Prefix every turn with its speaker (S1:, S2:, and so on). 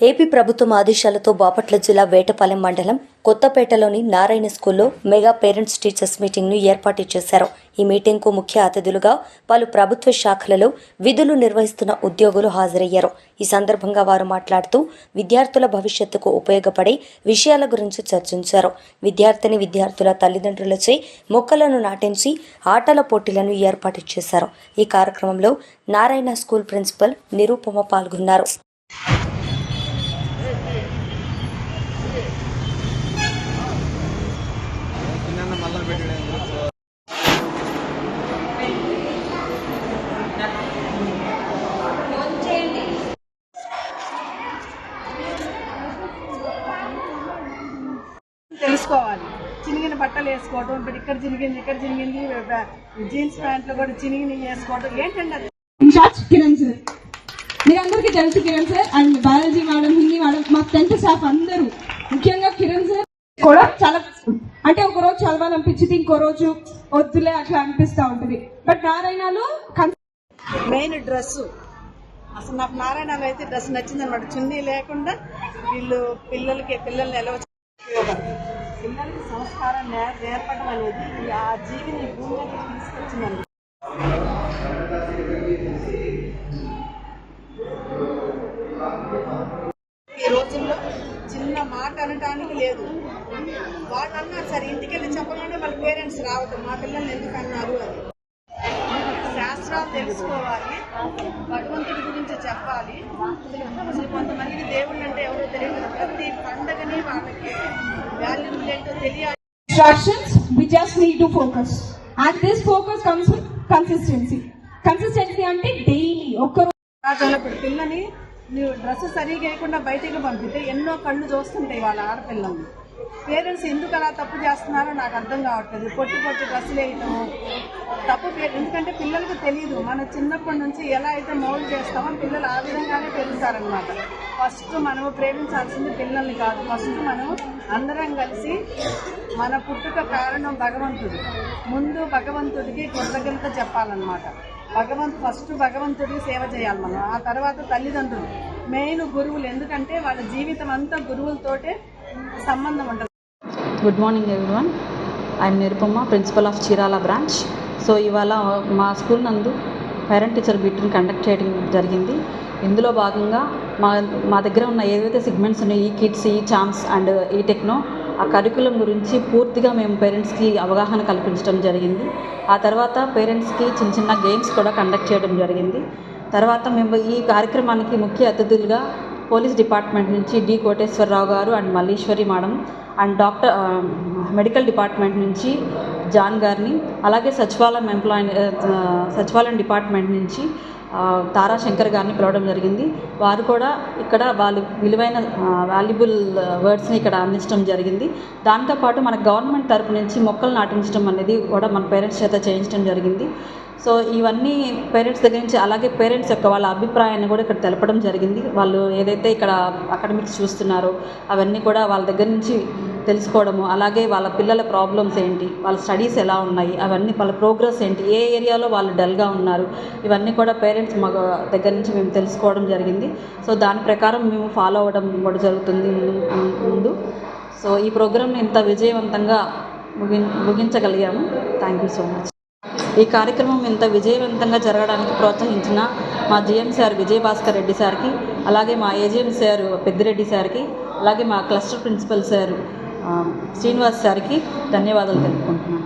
S1: AP ప్రభుత్వం ఆదేశాలతో బాపట్ల జిల్లా వేటపాలెం మండలం కొత్తపేటలోని నారాయణ స్కూల్లో మెగా పేరెంట్స్ టీచర్స్ మీటింగ్ను ఏర్పాటు చేశారు. ఈ మీటింగ్కు ముఖ్య అతిథులుగా పలు ప్రభుత్వ శాఖలలో విధులు నిర్వహిస్తున్న ఉద్యోగులు హాజరయ్యారు. ఈ సందర్భంగా వారు మాట్లాడుతూ విద్యార్థుల భవిష్యత్తుకు ఉపయోగపడే విషయాల గురించి చర్చించారు. విద్యార్థిని విద్యార్థుల తల్లిదండ్రులచే మొక్కలను నాటించి ఆటల పోటీలను ఏర్పాటు చేశారు. ఈ కార్యక్రమంలో నారాయణ స్కూల్ ప్రిన్సిపల్ నిరూపమ పాల్గొన్నారు.
S2: తెలుసుకోవాలి. చినిగిన బట్టలు వేసుకోవడం ఇప్పుడు ఇక్కడ చినిగింది ఇక్కడ చినిగింది జీన్స్ ప్యాంట్లు కూడా చినిగిన వేసుకోవడం ఏంటండి అది?
S3: ఇన్ఛార్జ్ కిరణ్ సార్ మీరందరికీ తెలుసు Kiran sir and biology madam Hindi madam మా టెన్త్ స్టాఫ్ అందరూ. ముఖ్యంగా కిరణ్ సార్ కూడా చాలా అంటే ఒక రోజు చదవాలనిపించింది ఇంకో రోజు వద్దులే అట్లా అనిపిస్తా ఉంటుంది. బట్ నారాయణలో
S2: మెయిన్ డ్రెస్ అసలు నాకు నారాయణలో అయితే డ్రెస్ నచ్చింది అనమాట చున్నీ లేకుండా వీళ్ళు పిల్లలకి పిల్లల్ని ఎలా పిల్లలకి సంస్కారం నేర్పడం అనేది ఆ జీవిని ఈ భూమి తీసుకొచ్చిందండి. ఈ రోజుల్లో చిన్న మాట అనటానికి లేదు. వాళ్ళు అన్నారు సరే ఇంటికెళ్ళి చెప్పగానే వాళ్ళ పేరెంట్స్ రావద్దు మా పిల్లల్ని ఎందుకు అన్నారు? అని. శాస్త్రాలు తెలుసుకోవాలి. భగవంతుడి గురించి చెప్పాలి. అసలు కొంతమందికి దేవుళ్ళు అంటే ఎవరో తెలియదు. ప్రతి పండగని వాళ్ళకి వాల్యూ ఏంటో తెలియాలి.
S3: Instructions we just need to focus. And this focus comes with consistency. Consistency అంటే డైలీ ఒక్క
S2: రాజంలో ఇప్పుడు పిల్లని నువ్వు డ్రెస్ సరిగా వేయకుండా బయటికి పంపితే ఎన్నో కళ్ళు చూస్తుంటాయి వాళ్ళ ఆడపిల్లల్ని. పేరెంట్స్ ఎందుకు అలా తప్పు చేస్తున్నారో నాకు అర్థం కావట్లేదు. పొట్టి పొట్టి డ్రెస్సులు వేయటము తప్పు ఎందుకంటే పిల్లలకు తెలియదు మన చిన్నప్పటి నుంచి ఎలా అయితే మౌల్డ్ చేస్తామో పిల్లలు ఆ విధంగానే పెరుగుతారనమాట ఫస్ట్ మనము ప్రేమించాల్సింది పిల్లల్ని కాదు. ఫస్ట్ మనము అందరం కలిసి మన పుట్టుక కారణం భగవంతుడు. ముందు భగవంతుడికి కృతజ్ఞత చెప్పాలన్నమాట. భగవంతు ఫస్ట్ భగవంతుడికి సేవ చేయాలి మనం. ఆ తర్వాత తల్లిదండ్రులు. మెయిన్ గురువులు. ఎందుకంటే వాళ్ళ జీవితం అంతా గురువులతోటే సంబంధం ఉంటుంది.
S4: Good morning everyone I'm Nirupama principal of Chirala branch so ఇవాళ మా స్కూల్ నందు పేరెంట్ టీచర్ మీటింగ్ కండక్ట్ చేయడం జరిగింది. ఇందులో భాగంగా మా మా దగ్గర ఉన్న ఏదైతే సెగ్మెంట్స్ ఉన్నాయో ఈ కిడ్స్ ఈ చామ్స్ అండ్ ఈ టెక్నో ఆ కరికులం గురించి పూర్తిగా మేము పేరెంట్స్కి అవగాహన కల్పించడం జరిగింది. ఆ తర్వాత పేరెంట్స్కి చిన్న చిన్న గేమ్స్ కూడా కండక్ట్ చేయడం జరిగింది. తర్వాత మేము ఈ కార్యక్రమానికి ముఖ్య అతిథులుగా పోలీస్ డిపార్ట్మెంట్ నుంచి D. Koteswara Rao garu and Malleswari madam and doctor medical department నుంచి జాన్ గారిని అలాగే సచివాలయం ఎంప్లాయ్ సచివాలయం డిపార్ట్మెంట్ నుంచి తారా శంకర్ గారిని పిలవడం జరిగింది. వారు కూడా ఇక్కడ వాళ్ళు విలువైన వాల్యుబుల్ వర్డ్స్ని ఇక్కడ అందించడం జరిగింది. దాంతోపాటు మన గవర్నమెంట్ తరపు నుంచి మొక్కలు నాటించడం అనేది కూడా మన పేరెంట్స్ చేత చేయించడం జరిగింది. సో ఇవన్నీ పేరెంట్స్ దగ్గర నుంచి అలాగే పేరెంట్స్ యొక్క వాళ్ళ అభిప్రాయాన్ని కూడా ఇక్కడ తెలపడం జరిగింది. వాళ్ళు ఏదైతే ఇక్కడ అకాడమిక్స్ చూస్తున్నారో అవన్నీ కూడా వాళ్ళ దగ్గర నుంచి తెలుసుకోవడము అలాగే వాళ్ళ పిల్లల ప్రాబ్లమ్స్ ఏంటి వాళ్ళ స్టడీస్ ఎలా ఉన్నాయి అవన్నీ వాళ్ళ ప్రోగ్రెస్ ఏంటి ఏ ఏరియాలో వాళ్ళు డల్గా ఉన్నారు ఇవన్నీ కూడా పేరెంట్స్ మా దగ్గర నుంచి మేము తెలుసుకోవడం జరిగింది. సో దాని ప్రకారం మేము ఫాలో అవ్వడం కూడా జరుగుతుంది ముందు- సో ఈ ప్రోగ్రామ్ని ఇంత విజయవంతంగా ముగి ముగించగలిగాము. థ్యాంక్ యూ సో మచ్ ఈ కార్యక్రమం ఇంత విజయవంతంగా జరగడానికి ప్రోత్సహించిన మా జిఎం సార్ విజయభాస్కర్ రెడ్డి సార్కి అలాగే మా ఏజిఎం సార్ పెద్దిరెడ్డి సార్కి అలాగే మా క్లస్టర్ ప్రిన్సిపల్ సార్ శ్రీనివాస్ సార్కి ధన్యవాదాలు తెలుపుకుంటున్నాను.